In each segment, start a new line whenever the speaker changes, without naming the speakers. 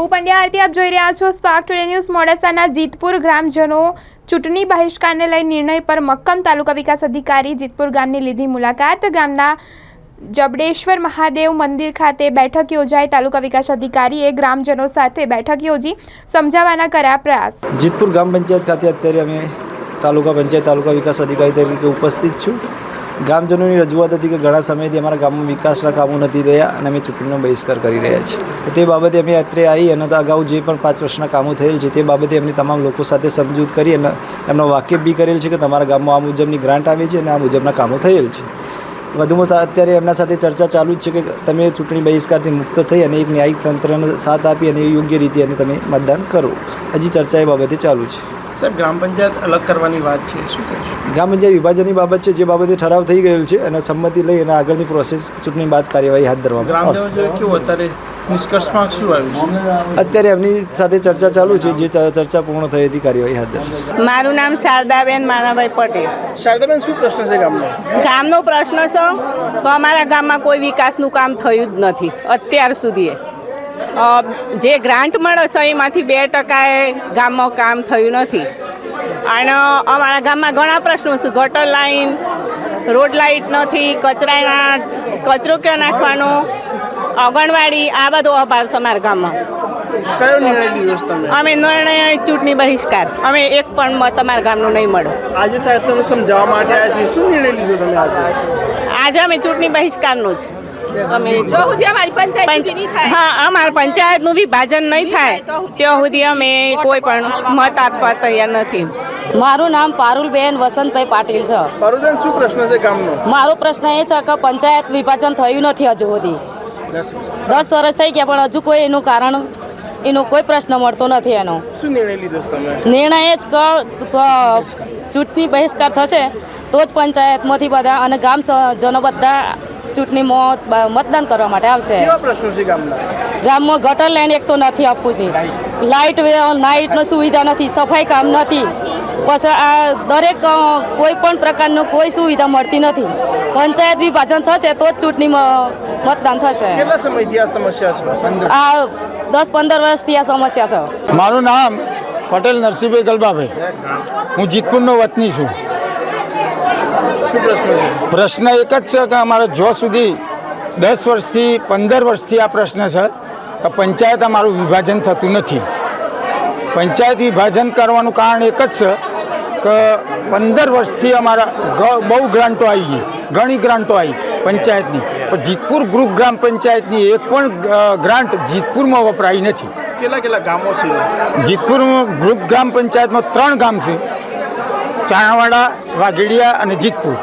હું પંડ્યા આરતી આપ જોઈ રહ્યા છો સ્પાર્ક ટુડે ન્યૂઝ મોડાસાના જીતપુર ગ્રામજનો ચૂંટણી બહિષ્કારને લઈ નિર્ણય પર મક્કમ તાલુકા વિકાસ અધિકારી જીતપુર ગામની લીધી મુલાકાત. ગામના જબડેશ્વર મહાદેવ મંદિર ખાતે બેઠક યોજાઈ. તાલુકા વિકાસ અધિકારીએ ગ્રામજનો સાથે બેઠક યોજી. સમજાવવાના કર્યા પ્રયાસ.
જીતપુર ગ્રામ પંચાયત ખાતે અત્યારે અમે તાલુકા પંચાયત, તાલુકા વિકાસ અધિકારી તરીકે ઉપસ્થિત છું. ગામજનોની રજૂઆત હતી કે ઘણા સમયથી અમારા ગામમાં વિકાસના કામો નથી થયા અને અમે ચૂંટણીનો બહિષ્કાર કરી રહ્યા છીએ. તો તે બાબતે અમે અત્રે આવી અને અગાઉ જે પણ પાંચ વર્ષના કામો થયેલ છે, તે બાબતે એમની તમામ લોકો સાથે સમજૂત કરી અને એમનો વાકેફ બી કરેલ છે કે તમારા ગામમાં આ મુજબની ગ્રાન્ટ આવી છે અને આ મુજબના કામો થયેલ છે. વધુમાં અત્યારે એમના સાથે ચર્ચા ચાલુ જ છે કે તમે ચૂંટણી બહિષ્કારથી મુક્ત થઈ અને એક ન્યાયિક તંત્રનો સાથ આપી અને યોગ્ય રીતે અને તમે મતદાન કરો. હજી ચર્ચા એ બાબતે ચાલુ છે.
સાહેબ ગ્રામ પંચાયત અલગ કરવાની વાત છે શું કહેશું
ગ્રામ પંચાયત વિભાજનની બાબત છે જે બાબતે ઠરાવ થઈ ગયેલ છે અને સંમતિ લઈ અને આગળની પ્રોસેસ ચૂંટણી બાદ કાર્યવાહી હાથ ધરવામાં આવશે.
કેવું? અત્યારે નિષ્કર્ષમાં શું આવ્યું છે?
અત્યારે એમની સાથે ચર્ચા ચાલુ છે જે ચર્ચા પૂર્ણ થઈ હતી કાર્યવાહી હાથ ધરશે
મારું નામ શારદાબેન માનાભાઈ પટેલ.
શારદાબેન શું પ્રશ્ન છે ગામનો?
ગામનો પ્રશ્ન છે તો અમારા ગામમાં કોઈ વિકાસનું કામ થયું જ નથી અત્યાર સુધી જે ગ્રાન્ટ મળે છે એમાંથી બે ટકાએ ગામમાં કામ થયું નથી. અને અમારા ગામમાં ઘણા પ્રશ્નો છે. ગટર લાઈન રોડ લાઇટ નથી કચરાના કચરો ક્યાં નાખવાનો આંગણવાડી આ બધો અભાવ છે અમારા ગામમાં.
કયો નિર્ણય લીધો છે તમે?
અમે નિર્ણય ચૂંટણી બહિષ્કાર. અમે એક પણ મત અમારા ગામનો નહીં મળો
આજે સાહેબ તમે સમજાવવા માટે આવ્યા છે. શું નિર્ણય લીધો તમે આજે?
આજે અમે ચૂંટણી બહિષ્કારનું જ. અમે
જો સુધી અમારી પંચાયત
પંચ-
ચૂંટણી થાય.
હા અમારા પંચાયતનું વિભાજન નહીં થાય. ત્યાં સુધી અમે કોઈ પણ મત આપવા તૈયાર નથી.
મારું નામ પારુલબેન વસંતભાઈ પાટીલ છે.
પારુલબેન શું પ્રશ્ન છે ગામનો?
મારો પ્રશ્ન એ છે કે પંચાયત વિભાજન થયું નથી હજુ સુધી. દસ વર્ષ. થઈ ગયા પણ હજુ કોઈ એનું કારણ એનો કોઈ પ્રશ્ન મળતો નથી એનો.
શું નિર્ણય લીધો તમે?
નિર્ણય એ જ કે ક- ચૂંટણી બહિષ્કાર થશે તો જ પંચાયતમાંથી બધા અને ગામ જનો બધા ચૂંટણીમાં મતદાન કરવા માટે આવશે.
કેવા પ્રશ્નો છે ગામના?
ગામમાં ગટર લાઈન એક તો નથી આપવું છે. લાઇટ લાઇટનો સુવિધા નથી સફાઈ કામ નથી. પછી આ દરેક કોઈ પણ પ્રકારનું કોઈ સુવિધા મળતી નથી. પંચાયત વિભાજન થશે તો જ ચૂંટણીમાં મતદાન થશે.
કેટલા સમયથી આ સમસ્યા છે?
આ દસ પંદર વર્ષથી આ સમસ્યા છે.
મારું નામ પટેલ નરસિંહભાઈ ગલબાભાઈ. હું જીતપુરનો વતની છું.
પ્રશ્ન
એક જ છે કે અમારે જો સુધી દસ વર્ષથી પંદર વર્ષથી આ પ્રશ્ન છે કે પંચાયત અમારું વિભાજન થતું નથી. પંચાયત વિભાજન કરવાનું કારણ એક જ છે કે પંદર વર્ષથી અમારા બહુ ગ્રાન્ટો આવી ગઈ ઘણી ગ્રાન્ટો આવી પંચાયતની. પણ જીતપુર ગ્રુપ ગ્રામ પંચાયતની એક પણ ગ્રાન્ટ જીતપુરમાં વપરાઈ નથી.
કેટલા કેટલા ગામો છે?
જીતપુર ગ્રુપ ગ્રામ પંચાયતમાં ત્રણ ગામ છે. ચાણાવાડા વાઘેડિયા અને જીતપુર.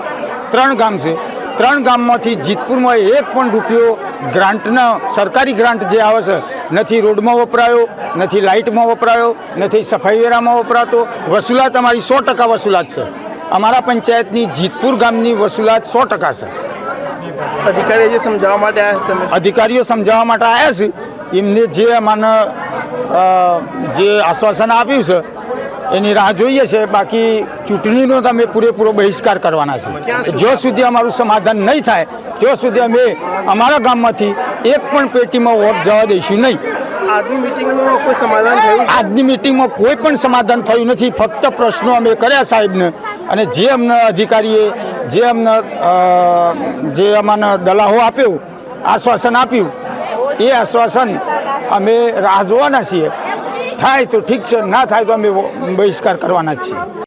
ત્રણ ગામ છે. ત્રણ ગામમાંથી જીતપુરમાં એક પણ રૂપિયો ગ્રાન્ટના સરકારી ગ્રાન્ટ જે આવે છે નથી રોડમાં વપરાયો નથી લાઇટમાં વપરાયો નથી સફાઈ વેરામાં વપરાતો. વસૂલાત અમારી સો ટકા વસૂલાત છે. અમારા પંચાયતની જીતપુર ગામની વસૂલાત સો ટકા છે.
અધિકારીઓ જે સમજાવવા માટે આવ્યા છે
અધિકારીઓ સમજાવવા માટે આવ્યા છે. એમને જે અમાને જે આશ્વાસન આપ્યું છે એની રાહ જોઈએ છે. બાકી ચૂંટણીનો તો અમે પૂરેપૂરો બહિષ્કાર કરવાના છે. જો સુધી? અમારું સમાધાન નહીં થાય ત્યાં સુધી અમે અમારા ગામમાંથી એક પણ પેટીમાં વોટ જવા દઈશું નહીં.
આજની
મિટિંગમાં કોઈ પણ સમાધાન થયું નથી. ફક્ત પ્રશ્નો અમે કર્યા સાહેબને. અને જે અમને અધિકારીએ જે અમને જે અમને દલાહો આપ્યો આશ્વાસન આપ્યું એ આશ્વાસન અમે રાહ જોવાના છીએ. થાય તો ઠીક છે ના થાય તો અમે બહિષ્કાર કરવાના જ છીએ.